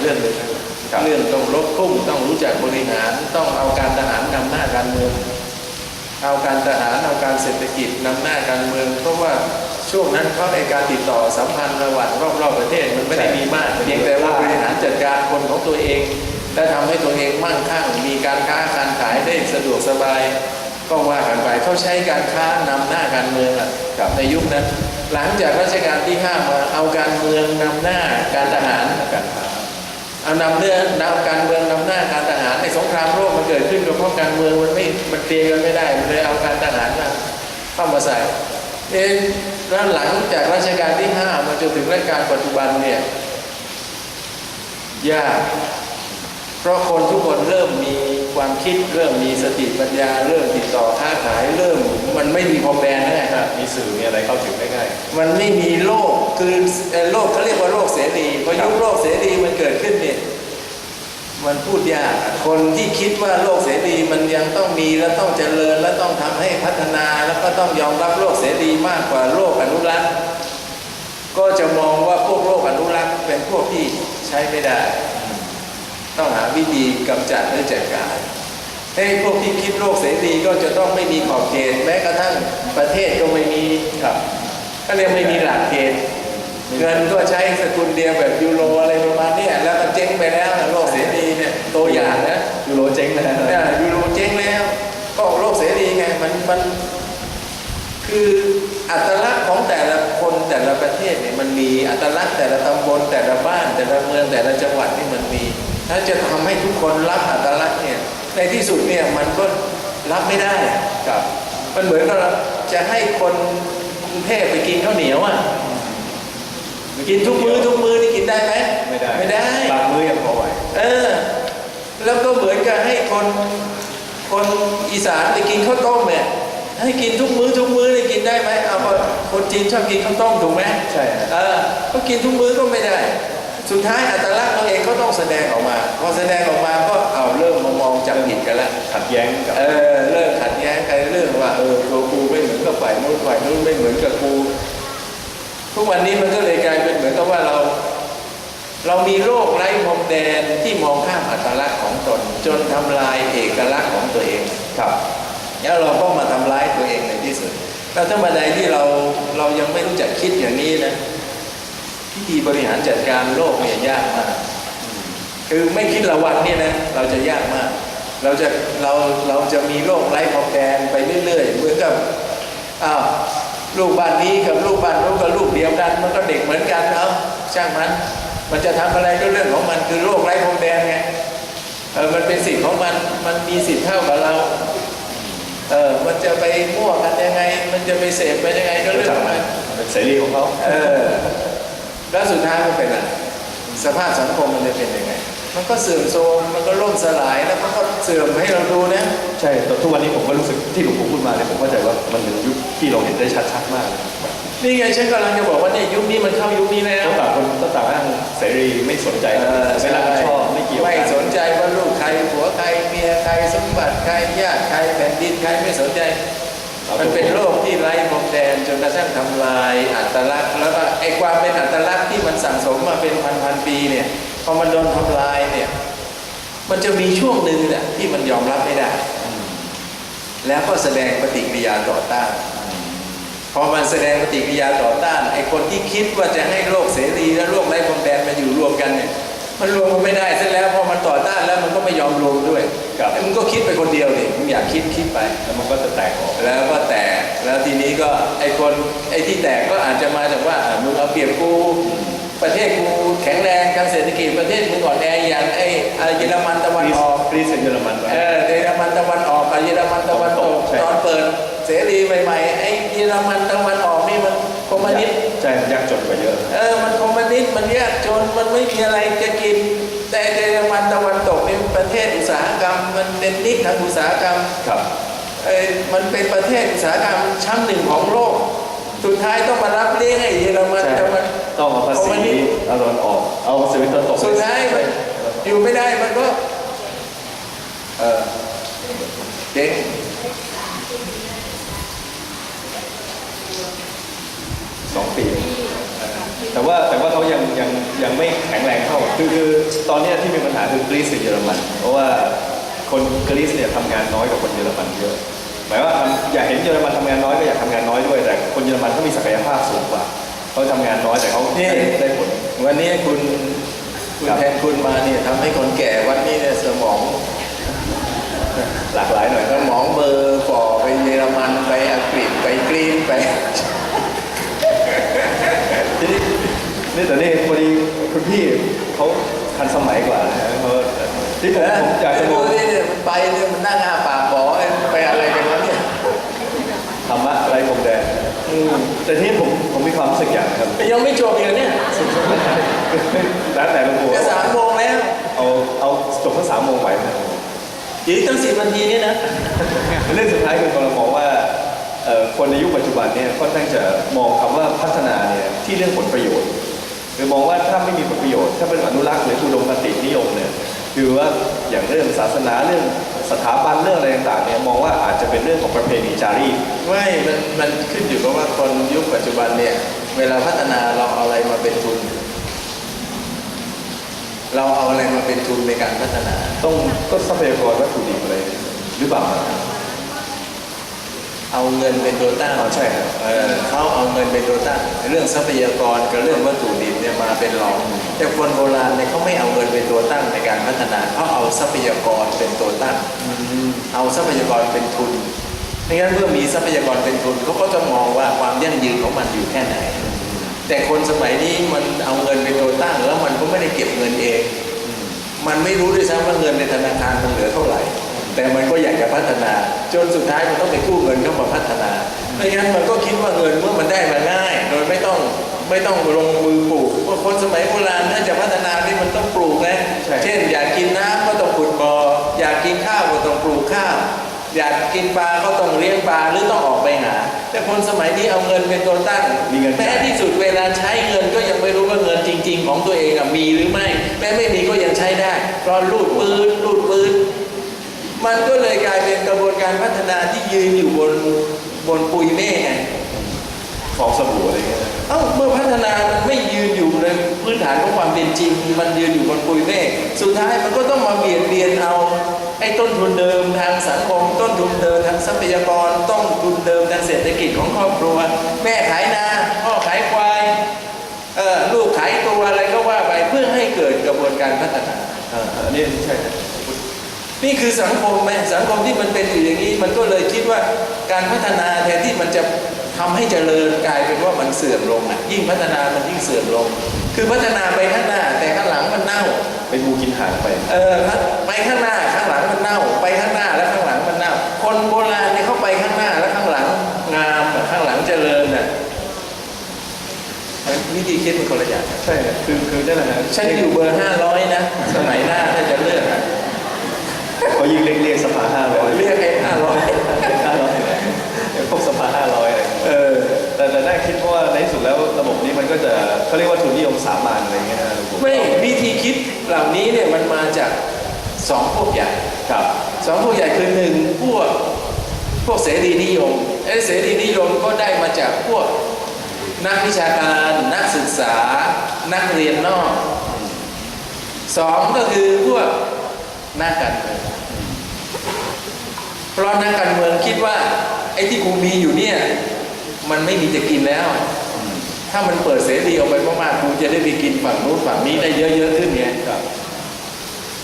เรื่องหนึ่งนะครับเรื่องต้องลดคุ้มต้องรู้จักบริหารต้องเอาการทหารนำหน้าการเมือง เอาการทหารเอาการเศรษฐกิจนำหน้าการเมือง เพราะว่าช่วงนั้นเขาในการติดต่อสัมพันธ์ระหว่างรอบๆประเทศมันไม่ได้มีมากเพียงแต่ว่าบริหารจัดการคนของตัวเองและทำให้ตัวเองมั่งคั่งมีการค้าการขายได้สะดวกสบายก็ว่ากันไปเขาใช้การค้านำหน้าการเมืองอะกับในยุคนั้น หลังจากรัชกาลที่ห้ามาเอาการเมืองนำหน้าการทหาร การค้า เอา นำเรื่องนำการเมืองนำหน้าการทหารในสงครามโลกมันเกิดขึ้นก็เพราะการเมืองมันไม่มันเคลียร์กันไม่ได้มันเลยเอาการทหารมาเข้ามาใส่เองแล้วหลังจากรัชกาลที่ห้ามาจนถึงรัชกาลปัจจุบันเนี่ยยากเพราะคนทุกคนเริ่มมีความคิดเริ่มมีสติปัญญาเริ่มติดต่อค้าขายเริ่ม มันไม่มีพรมแดนแล้วไงถ้ามีสื่อมีอะไรเข้าถึงได้ง่ายมันไม่มีโลก มันพูดยากคนที่คิดว่าโลกเสรีมันยังต้องมีและต้องเจริญและต้องทำให้พัฒนาแล้วก็ต้องยอมรับโลกเสรีมากกว่าโลกอนุรักษ์ก็จะมองว่าพวกโลกอนุรักษ์เป็นพวกที่ใช้ไม่ได้ ต้องหาวิธีกำจัดและจัดการให้พวกที่คิดโลกเสรีก็จะต้องไม่มีขอบเขตแม้กระทั่งประเทศก็ไม่มีครับ ก็เรียกไม่มีหลักเกณฑ์เงินก็ใช้สกุลเดียวแบบยูโรอะไรประมาณนี้แล้วก็เจ๊งไปแล้วโลกเสรีเนี่ย ตัวอย่างนะยูโรเจ๊งนะฮะเนี่ยยูโรเจ๊งแล้ว ก็โลกเสรีไงมันมันคืออัตลักษณ์ของแต่ละคนแต่ละประเทศเนี่ยมันมีอัตลักษณ์แต่ละตำบลแต่ละบ้าน แต่ละเมืองแต่ละจังหวัดนี่มันมี ถ้าจะทำให้ทุกคนรับอัตลักษณ์เนี่ยในที่สุดเนี่ยมันก็รับไม่ได้ครับมันเหมือนกับเราจะให้คนกรุงเทพไปกินข้าวเหนียวอะกินทุกมื้อทุกมื้อนี่กินได้ไหมไม่ได้ไม่ได้บางมื้อยังพอไหวเออ แล้วก็เหมือนกับให้คนคนอีสานไปกินข้าวต้มเนี่ยให้กินทุกมื้อทุกมื้อนี่กินได้ไหมเอาพอคนจีนชอบกินข้าวต้มถูกไหมใช่ฮะเออก็กินทุกมื้อก็ไม่ได้ สุดท้ายอัตลักษณ์ตัวเองก็ต้องแสดงออกมา พอแสดงออกมาก็เอาเริ่มมามองจับผิดกันแล้วขัดแย้งกับเออเริ่มขัดแย้งกันเรื่องว่าเออตัวกูไม่เหมือนกับฝ่ายนู้นฝ่ายนู้นไม่เหมือนกับกูทุกวันนี้มันก็เลยกลายเป็นเหมือนกับว่าเรา เรามีโรคไร้พรมแดนที่มองข้ามอัตลักษณ์ของตน จนทำลายเอกลักษณ์ของตัวเองครับแล้วเราก็มาทำร้ายตัวเองในที่สุดแล้วถ้าบันไดที่เราเรายังไม่รู้จักคิดอย่างนี้นะพิธีบริหารจัดการโลกเนี่ยยากมากคือไม่คิดระวังเนี่ยนะเราจะยากมาก เราจะเราเราจะมีโรคไร้พรมแดนไปเรื่อยๆเหมือนกับอ้าวลูกบ้านนี้กับลูกบ้านนู้นก็ลูกเดียวกัน มันก็เด็กเหมือนกันเอ้าช่างมัน มันจะทำอะไรก็เรื่องของมันคือโรคไร้พรมแดนไงเออมันเป็นสิทธิ์ของมันมันมีสิทธิ์เท่ากับเราเออมันจะไปมั่วกันยังไง มันจะไปเสพไปยังไงก็เรื่องของมันเป็นเสรีของเขาเออแล้วสุดท้ายมันเป็นอะไรสภาพสังคมมันจะเป็นยังไง มันก็เสื่อมโทรมมันก็ล่มสลายแล้วมันก็ เสื่อมให้เราดูนะ ใช่แต่ทุกวันนี้ผมก็รู้สึกที่หลวงปู่พูดมาเนี่ยผมเข้าใจว่ามันเป็นยุคที่เราเห็นได้ชัดๆมากเลยแบบนี่ไงฉันกำลังจะบอกว่าเนี่ยยุคนี้มันเข้ายุคนี้แล้วต้องต่างคนต้องต่างอ้างเสรีไม่สนใจเออไม่รับผิดชอบไม่เกี่ยวไม่กันสนใจว่าลูกใครผัวใครเมียใครสมบัติใครญาติใครแผ่นดินใครไม่สนใจ มันเป็นโรคที่ไร้พรมแดนจนกระทั่งทำลายอัตลักษณ์ แล้วก็ไอ้ความเป็นอัตลักษณ์ที่มันสั่งสมมาเป็นพันพันๆปีเนี่ยพอมันโดนทำลายเนี่ย มันจะมีช่วงหนึ่งเนี่ยที่มันยอมรับไม่ได้ แล้วก็แสดงปฏิกิริยาต่อต้านพอมันแสดงปฏิกิริยาต่อต้านไอ้คนที่คิดว่าจะให้โลกเสรีและโลกไร้พรมแดนมาอยู่รวมกันเนี่ยมันรวมกันไม่ได้เสร็จแล้วพอมันต่อต้านแล้วมันก็ไม่ยอมรวมด้วยครับไอ้มึงก็คิดไปคนเดียวดิมึงอยากคิดคิดไปแล้วมันก็จะแตกออกแล้วก็แตกแล้วทีนี้ก็ไอ้คนไอ้ที่แตกก็อาจจะมาจากว่าอะมึงเอาเปรียบกูประเทศกูแข็งแรงทางเศรษฐกิจประเทศมึงอ่อนแออย่างไอ้อะเยอรมันตะวันออกกรีซกับเยอรมันไว้เออเยอรมันตะวันออกกับเยอรมันตะวันตกใช่ตอนเปิดเสรีใหม่ๆไอ้เยอรมันตะวันออกนี่มันคอมมิวนิสต์ใช่ยากจนกว่าเยอะเออมันคอมมิวนิสต์มันยากจนมันไม่มีอะไรจะกิน แต่เยอรมันตะวันตกเป็นประเทศอุตสาหกรรม มันเป็นนิดทางอุตสาหกรรมครับเอ้ยมันเป็นประเทศอุตสาหกรรมชั้นหนึ่งของโลกสุดท้ายต้องมารับเลี้ยงให้เยอรมันใช่ตะวันต้องเอาภาคอมมิวนิษีสต์เอาตอนออก เอาภาษีตอนตกสุดท้ายมันอยู่ไม่ได้มันก็เออเจ๊งสองปีเแต่ว่าแต่ว่าเขายังยังยังไม่แข็งแรงเท่าคือคือตอนเนี้ยที่มีปัญหาคือกรีซกับเยอรมัน เพราะว่าคนกรีซเนี่ยทำงานน้อยกว่าคนเยอรมันเยอะหมายว่าทำอยากเห็นเยอรมันทำงานน้อยก็อยากทำงานน้อยด้วยแต่คนเยอรมันเขามีศักยภาพสูงกว่าเขาทำงานน้อยแต่เขานี่ได้ได้ผล วันนี้คุณคุณครับแทนคุณมาเนี่ยทำให้คนแก่วันนี้เนี่ยสมอง หลากหลายหน่อยสมองเบลอร์ฝ่อไปเยอรมันไปอังกฤษไปกรีนไปทีนี้นี่แต่นี่พอดีคุณพี่เขาทันสมัยกว่านะฮะเขาที่ผมผมอยากจะบดูอกนี่เนี่ยมันไปเนี่ยมันนั่งอาปากบอกเอ้ยไปอะไรกันวะเนี่ยธรรมะไรผมแดง อืมแต่ที่ผมผมมีความรู้สึกอย่างนะครับ ยังไม่จบอีกเหรอเนี่ยแล้วแต่หลวงปู่จะสามโมงแล้วเอาเอาจบทั้งสามโมงไหวไหมครับอีกตั้งสิบนาทีนี่นะเรื่องสุดท้ายคือเรามองว่าเอ่อคนในยุคปัจจุบันเนี่ยค่อนข้างจะมองคำว่าพัฒนาเนี่ยที่เรื่องผลประโยชน์หรือมองว่าถ้าไม่มีผลประโยชน์ ถ้าเป็นอนุรักษ์หรืออุดมคตินิยมเนี่ยคือว่าอย่างเรื่องศาสนาเรื่อง สถาบันเรื่องอะไรต่างๆเนี่ยมองว่าอาจจะเป็นเรื่องของประเพณีจารีต ไม่มันมันขึ้นอยู่กับว่าคนยุคปัจจุบันเนี่ย เวลาพัฒนาเราเอาอะไรมาเป็นทุน เราเอาอะไรมาเป็นทุนในการพัฒนา ต้องก็ทรัพยากรวัตถุดิบอะไรหรือเปล่า เอาเงินเป็นตัวตั้งใช่ครับเออเขาเอาเงินเป็นตัวตั้ง เรื่องทรัพยากรกับเรื่องวัตถุดิบเนี่ยมาเป็นรอง แต่คนโบราณเนี่ยเขาไม่เอาเงินเป็นตัวตั้งในการพัฒนาเขาเอาทรัพยากรเป็นตัวตั้ง เอาทรัพยากรเป็นทุนไม่งั้นเมื่อมีทรัพยากรเป็นทุนเขาก็จะมองว่าความยั่งยืนของมันอยู่แค่ไหน แต่คนสมัยนี้มันเอาเงินเป็นตัวตั้ง แล้วมันก็ไม่ได้เก็บเงินเอง มันไม่รู้ด้วยซ้ำว่าเงินในธนาคารมันเหลือเท่าไหร่ แต่มันก็อยากจะพัฒนา จนสุดท้ายมันต้องไปกู้เงินเข้ามาพัฒนาไม่งั้นมันก็คิดว่าเงินเมื่อมันได้มาง่าย โดยไม่ต้องไม่ต้องลงมือปลูกเพราะคนสมัยโบราณถ้าจะพัฒนานี่มันต้องปลูกนะใช่เช่น อยากกินน้ำก็ต้องขุดบ่ออยากกินข้าวก็ต้องปลูกข้าวอยากกินปลาก็ต้องเลี้ยงปลาหรือต้องออกไปหา แต่คนสมัยนี้เอาเงินเป็นตัวตั้งมีเงินแม้จ่ายที่สุดเวลาใช้เงินก็ยังไม่รู้ว่าเงินจริง ๆ ของตัวเองอะมีหรือไม่แม้ไม่มีก็ยังใช้ได้เพราะรูดปืนรูดปืน มันก็เลยกลายเป็นกระบวนการพัฒนาที่ยืนอยู่บนบนปุยเมฆไงฟองสบู่อะไรเงี้ยนะเอ้าเมื่อพัฒนามันไม่ยืนอยู่ในพื้นฐานของความเป็นจริง มันยืนอยู่บนปุยเมฆสุดท้ายมันก็ต้องมาเบียดเบียนเอาไอ้ต้นทุนเดิมทางสังคมต้นทุนเดิมทางทรัพยากรต้นทุนเดิมทางเศรษฐกิจของครอบครัว แม่ขายนาพ่อขายควายเอ่อลูกขายตัวอะไรก็ว่าไปเพื่อให้เกิดกระบวนการพัฒนาอ่าอันนี้ใช่ครับ นี่คือสังคมไหมสังคมที่มันเป็นอยู่อย่างนี้ มันก็เลยคิดว่าการพัฒนาแทนที่มันจะทำให้เจริญกลายเป็นว่ามันเสื่อมลงอะยิ่งพัฒนามันยิ่งเสื่อมลง คือพัฒนาไปข้างหน้าแต่ข้างหลังมันเน่าเป็นงูกินหางไปเออไปข้างหน้าข้างหลังมันเน่า ไปข้างหน้าแล้วข้างหลังมันเน่า คนโบราณเนี่ยเขาไปข้างหน้าแล้วข้างหลังงามอะข้างหลังเจริญน่ะวิธีคิดมันคนละอย่างใช่ครับคือคือได้แหละนะฉันอยู่เบอร์ห้าร้อยนะสมัยหน้าถ้าจะเลือกอะ เขา ยิงเรียกเรียกสภาห้าร้อยเลือกไอ้ห้าร้อยห้าร้อยพวกสภาห้าร้อยอะไรเออแต่แต่น่าคิดเพราะว่าในที่สุดแล้วระบบนี้มันก็จะเขาเรียกว่าทุนนิยมสามัญอะไรเงี้ยนะหลวงปู่ไม่วิธีคิดเหล่านี้เนี่ยมันมาจากสองพวกใหญ่ครับสองพวกใหญ่คือหนึ่งพวกพวกเสรีนิยมไอ้เสรีนิยมก็ได้มาจากพวกนักวิชาการนักศึกษา นักเรียนนอกสองก็คือพวกนักการเมือง เพราะนักการเมืองคิดว่า ไอ้ที่กูมีอยู่เนี่ย มันไม่มีจะกินแล้ว ถ้ามันเปิดเสรีออกไปมากๆกูจะได้ไปกินฝั่งนู้นฝั่งนี้ได้เยอะๆขึ้นไงครับ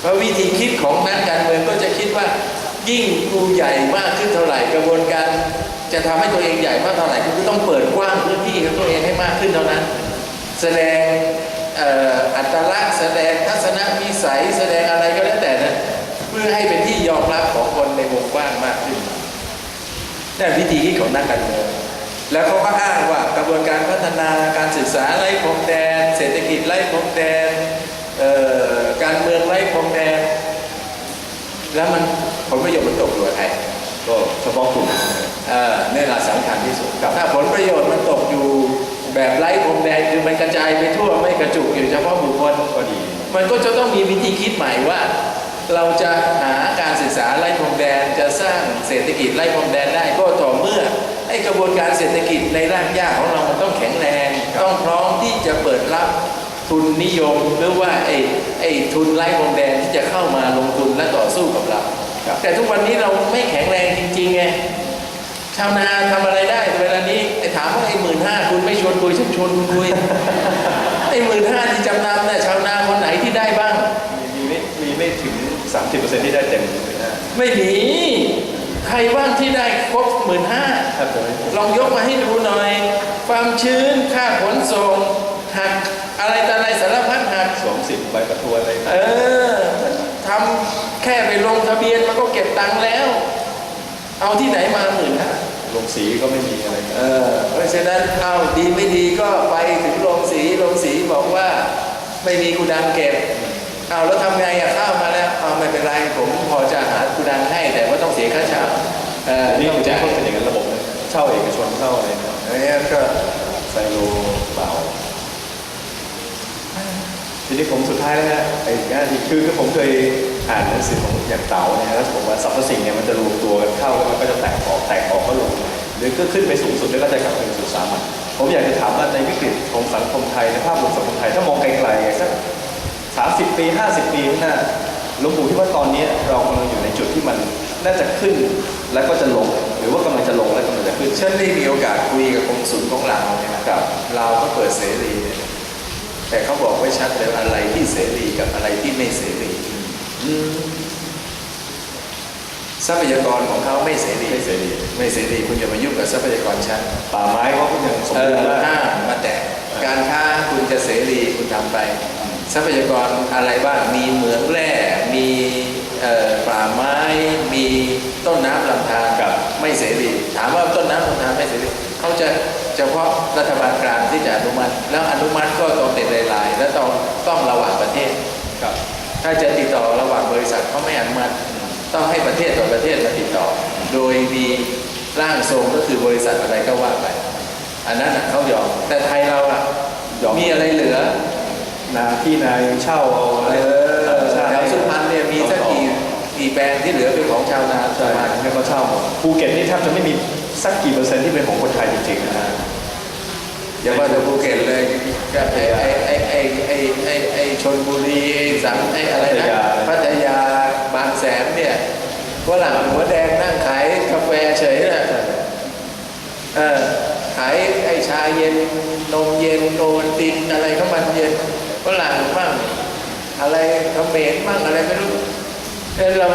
เพราะวิธีคิดของนักการเมืองก็จะคิดว่า ยิ่งกูใหญ่มากขึ้นเท่าไหร่กระบวนการจะทำให้ตัวเองใหญ่มากเท่าไหร่กูก็ต้องเปิดกว้างพื้นที่ของตัวเองให้มากขึ้นเท่านั้น แสดงเอ่ออัตลักษณ์แสดงทัศนวิสัย แสดงอะไรก็แล้วแต่นะเพื่อให้เป็นที่ยอมรับของคนในวงกว้างมากขึ้นนั่นวิธีคิดของนักการเมืองแล้วเขาก็อ้างว่ากระบวนการพัฒนาการศึกษาไร้พรมแดน เศรษฐกิจไร้พรมแดนเอ่อการเมืองไร้พรมแดน แล้วมันผลประโยชน์มันตกอยู่กับใครก็เฉพาะกลุ่มเอ่อนี่แหละสำคัญที่สุดถ้าผลประโยชน์มันตกอยู่แบบไร้พรมแดนคือมันกระจายไปทั่วไม่กระจุกอยู่เฉพาะบุคคลก็ดี มันก็จะต้องมีวิธีคิดใหม่ว่า เราจะหาการศึกษาไร้พรมแดนจะสร้างเศรษฐกิจไร้พรมแดนได้ก็ต่อเมื่อไอ้กระบวนการเศรษฐกิจในรากหญ้าของเรามันต้องแข็งแรงต้องต้องพร้อมที่จะเปิดรับทุนนิยมหรือว่าไอ้ไอ้ทุนไร้พรมแดนที่จะเข้ามาลงทุนและต่อสู้กับเราครับแต่ทุกวันนี้เราไม่แข็งแรงจริงๆไงชาวนาทำอะไรได้เวลานี้ไอ้ถามว่าไอ้หมื่นห้าคุณไม่ชวนคุยฉันชวนคุณคุยไอ้หมื่นห้าที่จำนำเนี่ยชาวนาคนไหนที่ได้บ้างมีไม่มีไม่ถึง 30%ที่ได้เต็มเลยนะไม่มี ใครบ้างที่ได้ครบหมื่นห้าแทบจะไม่ลองยกมาให้ดูหน่อย ความชื้นค่าขนส่งหักอะไรต่ออะไรสารพัดหัก สวมสิทธิ์ใบประทวนอะไรเออทำแค่ไปลงทะเบียนมันก็เก็บตังค์แล้ว เอาที่ไหนมาหมื่นห้าลงสีก็ไม่มีอะไรเออเพราะฉะนั้นเอาดีไม่ดีก็ไปถึงโรงสีโรงสีบอกว่าไม่มีกูดังเก็บ เอาแล้วทำไงอะข้าวมาแล้วเอาไม่เป็นไรผมพอจะหากูดังให้ แต่ว่าต้องเสียค่าเช่าเออนี่ต้องคือจ่ายเขาเป็นอย่างนั้นระบบนะเช่าเอกชนเช่าอะไรนะอันนี้ก็ไซโลเปล่าทีนี้ผมสุดท้ายแล้วนะไอ้งานที่คือคือผมเคยอ่านหนังสือของอย่างเต๋าเนี่ยแล้วผมว่าสรรพสิ่งเนี่ยมันจะรวมตัวกันเข้าแล้วมันก็จะแตกออกแตกออกก็ลงหรือก็ขึ้นไปสูงสุดแล้วก็จะกลับไปสู่สามัญผมอยากจะถามว่าในวิกฤตของสังคมไทยในภาพรวมสังคมไทยถ้ามองไกลๆสัก สามสิบปีห้าสิบปีข้างหน้าหลวงปู่ที่ว่าตอนนี้เรากำลังอยู่ในจุดที่มันน่าจะขึ้นแล้วก็จะลง หรือว่ากำลังจะลงแล้วกำลังจะขึ้นฉันได้มีโอกาสคุยกับกงสุลของเราเนี่ยนะครับเราก็เปิดเสรีเนี่ยแต่เขาบอกไว้ชัดเลยอะไรที่เสรีกับอะไรที่ไม่เสรีทรัพยากรของเขาไม่เสรีไม่เสรีไม่เสรีคุณอย่ามายุ่งกับทรัพยากรฉันป่าไม้เขาก็ยังสมเอบูอรณ์มากห้ามมาแตะการค้าคุณจะเสรีคุณทำไป ทรัพยากรอะไรบ้าง มีเหมืองแร่ มีเอ่อป่าไม้ มีต้นน้ำลำธารครับไม่เสรี ถามว่าต้นน้ำลำธารไม่เสรีเขาจะเฉพาะรัฐบาลกลางที่จะอนุมัติ แล้วอนุมัติก็ต้องเป็นรายๆ และต้องต้องระหว่างประเทศครับ ถ้าจะติดต่อระหว่างบริษัทเขาไม่อนุมัติ ต้องให้ประเทศต่อประเทศมาติดต่อ โดยมีร่างทรงก็คือบริษัทอะไรก็ว่าไป อันนั้นน่ะเขายอม แต่ไทยเราอะยอมมีอะไรเหลือ นาที่นายเช่าเอาอะไรเออต่างชาติแถวสุพรรณเนี่ยมีสักกี่กี่แปลงที่เหลือเป็นของชาวนาใช่ให้เขาเช่าหมดภูเก็ตนี่แทบจะไม่มีสักกี่เปอร์เซ็นต์ที่เป็นของคนไทยจริงๆนะฮะอย่าว่าแต่ภูเก็ตเลยก็ไอ้ไอ้ไอ้ไอ้ไอ้ไอ้ไอ้ชนบุรีไอ้สังไอ้อะไรนะพัทยาบางแสนเนี่ยฝรั่งหัวแดงนั่งขายกาแฟเฉยน่ะเออขายไอ้ชาเย็นนมเย็นโอวัลตินอะไรเข้ามันเย็น ฝรั่งบ้างอะไรเขมรบ้างอะไรไม่รู้แต่เรา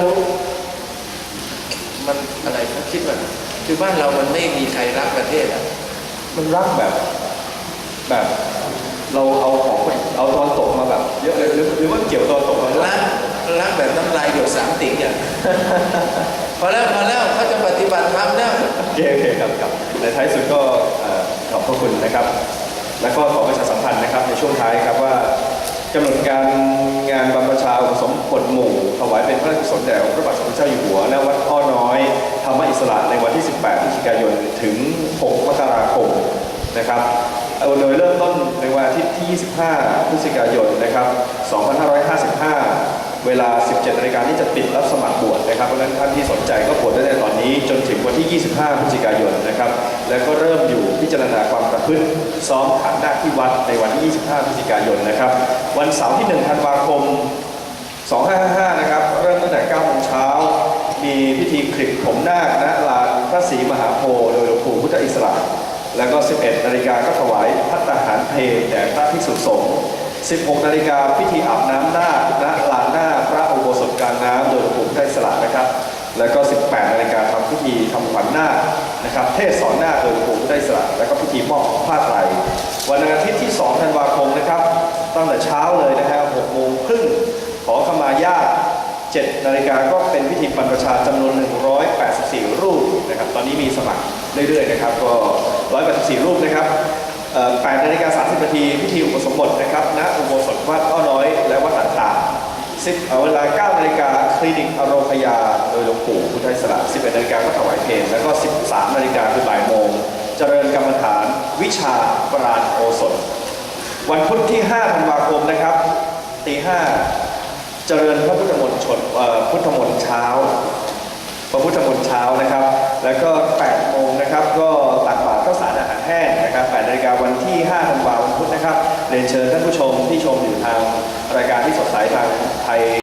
มันอะไรเขาคิดว่าคือบ้านเรามันไม่มีใครรักประเทศอะมันรักแบบแบบ เราเอาของคนเอาตอนตกมาแบบเยอะเลยหรือหรือว่าเกี่ยวตอนตกมารักรักแบบน้ำลายหยดสามติ่งอะพอแล้วพอแล้วเขาจะปฏิบัติธรรมแล้วโอเคโอเคครับครับในท้ายสุดก็เอ่อขอบพระคุณนะครับ แล้วก็ขอประชา ช่วงท้ายครับว่ากำหนดการงานบรรพชาอุปสมบทหมู่ถวายเป็นพระราชกุศลแด่พระบาทสมเด็จเจ้าอยู่หัวณวัดอ้อน้อยธรรมอิสระในวันที่ 18พฤศจิกายนถึง 6 มกราคมนะครับเอาโดยเริ่มต้นในวันอาทิตย์ที่ 25 พฤศจิกายนนะครับ 2555 เวลา 17นาฬิกาที่จะปิดรับสมัครบวชนะครับ เพราะฉะนั้นท่านที่สนใจก็บวชได้ในตอนนี้จนถึงวันที่ 25 พฤศจิกายนนะครับ แล้วก็เริ่มอยู่พิจารณาความ ประพฤติซ้อมขันนาคที่วัดในวันที่ 25 พฤศจิกายนนะครับ วันเสาร์ที่ 1 ธันวาคม 2555 นะครับ เริ่มตั้งแต่9โมงเช้า มีพิธีคลิปผมนาคณลานพระศรีมหาโพธิ์โดยหลวงปู่พุทธอิสระ แล้วก็ 11 นาฬิกาก็ถวายพัตตาหารเพลแด่พระภิกษุสงฆ์ 16 นาฬิกาพิธีอาบน้ำนาคณลานหน้าพระอุโบสถกลางน้ำโดยหลวงปู่พุทธอิสระนะครับ แล้วก็ 18 นาฬิกาทำพิธี นะครับเทศสอนหน้าโดยหลวงปู่พุทธอิสระแล้วก็พิธีมอบผ้าไตรวันอาทิตย์ที่ 2 ธันวาคมนะครับ ตั้งแต่เช้าเลยนะครับ6โมงครึ่งขอขมาญาติ7นาฬิกาก็เป็นพิธีบรรพชาจำนวน 184 รูปนะครับ ตอนนี้มีสมัครเรื่อยๆนะครับ ก็ 184 รูปนะครับ8นาฬิกา30นาทีพิธีอุปสมบทนะครับณอุโบสถวัดอ้อน้อยและวัดต่างๆ 10เอ่อเวลา9นาฬิกาคลินิกอโรคยา โดยหลวงปู่พุทธอิสระ 11นาฬิกาก็ถวายเพลงแล้วก็ 13นาฬิกาคือบ่ายโมง เจริญกรรมฐานวิชาปราณโอสถ วันพุธที่5ธันวาคมนะครับตีห้าเจริญพระพุทธมนต์ชนพุทธมนต์เช้า พระพุทธมนต์เช้านะครับ แล้วก็8โมงนะครับก็ตักบาตร แห้งแห้งนะครับ8นาฬิกาวันที่5ธันวาคมพุธนะครับเรียนเชิญท่านผู้ชมที่ชมอยู่ทางรายการที่สดใสทางไทย